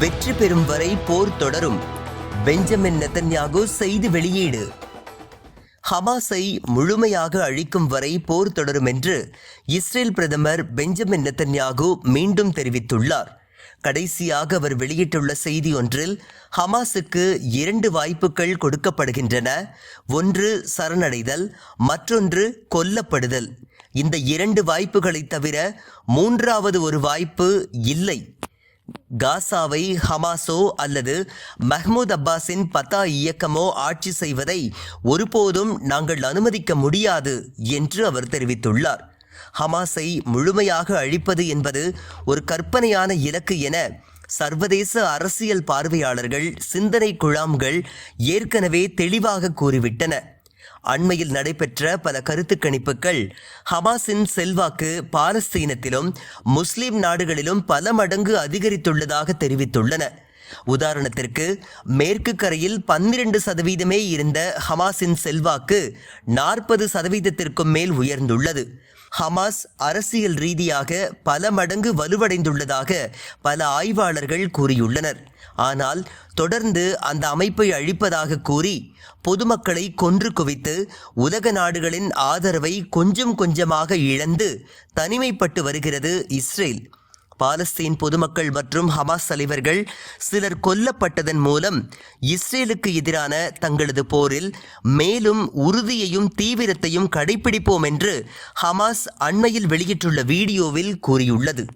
வெற்றி பெறும் வரை போர் தொடரும். பெஞ்சமின் நெத்தன்யாகு செய்தி வெளியீடு. ஹமாஸை முழுமையாக அழிக்கும் வரை போர் தொடரும் என்று இஸ்ரேல் பிரதமர் பெஞ்சமின் நெத்தன்யாகு மீண்டும் தெரிவித்துள்ளார். கடைசியாக அவர் வெளியிட்டுள்ள செய்தி ஒன்றில் ஹமாஸுக்கு இரண்டு வாய்ப்புகள் கொடுக்கப்படுகின்றன. ஒன்று சரணடைதல் மற்றொன்று கொல்லப்படுதல். இந்த இரண்டு வாய்ப்புகளை தவிர மூன்றாவது ஒரு வாய்ப்பு இல்லை. காசாவை ஹமாஸோ அல்லது மஹ்மூத் அப்பாஸின் பத்தா இயக்கமோ ஆட்சி செய்வதை ஒருபோதும் நாங்கள் அனுமதிக்க முடியாது என்று அவர் தெரிவித்துள்ளார். ஹமாஸை முழுமையாக அழிப்பது என்பது ஒரு கற்பனையான இலக்கு என சர்வதேச அரசியல் பார்வையாளர்கள் சிந்தனை குழாம்கள் ஏற்கனவே தெளிவாக கூறிவிட்டன. அண்மையில் நடைபெற்ற பல கருத்து கணிப்புகள். ஹமாஸின் செல்வாக்கு பாலஸ்தீனத்திலும் முஸ்லிம் நாடுகளிலும் பல மடங்கு அதிகரித்துள்ளதாக தெரிவித்துள்ளன. உதாரணத்திற்கு மேற்கு கரையில் பன்னிரண்டு சதவீதமே இருந்த ஹமாஸின் செல்வாக்கு நாற்பது சதவீதத்திற்கும் மேல் உயர்ந்துள்ளது. ஹமாஸ் அரசியல் ரீதியாக பல மடங்கு வலுவடைந்துள்ளதாக பல ஆய்வாளர்கள் கூறியுள்ளனர். ஆனால் தொடர்ந்து அந்த அமைப்பை அழிப்பதாக கூறி பொதுமக்களை கொன்று குவித்து உலக நாடுகளின் ஆதரவை கொஞ்சம் கொஞ்சமாக இழந்து தனிமைப்பட்டு வருகிறது இஸ்ரேல். பாலஸ்தீன் பொதுமக்கள் மற்றும் ஹமாஸ் தலைவர்கள் சிலர் கொல்லப்பட்டதன் மூலம் இஸ்ரேலுக்கு எதிரான தங்களது போரில் மேலும் உறுதியையும் தீவிரத்தையும் கடைபிடிப்போம் என்று ஹமாஸ் அண்மையில் வெளியிட்டுள்ள வீடியோவில் கூறியுள்ளது.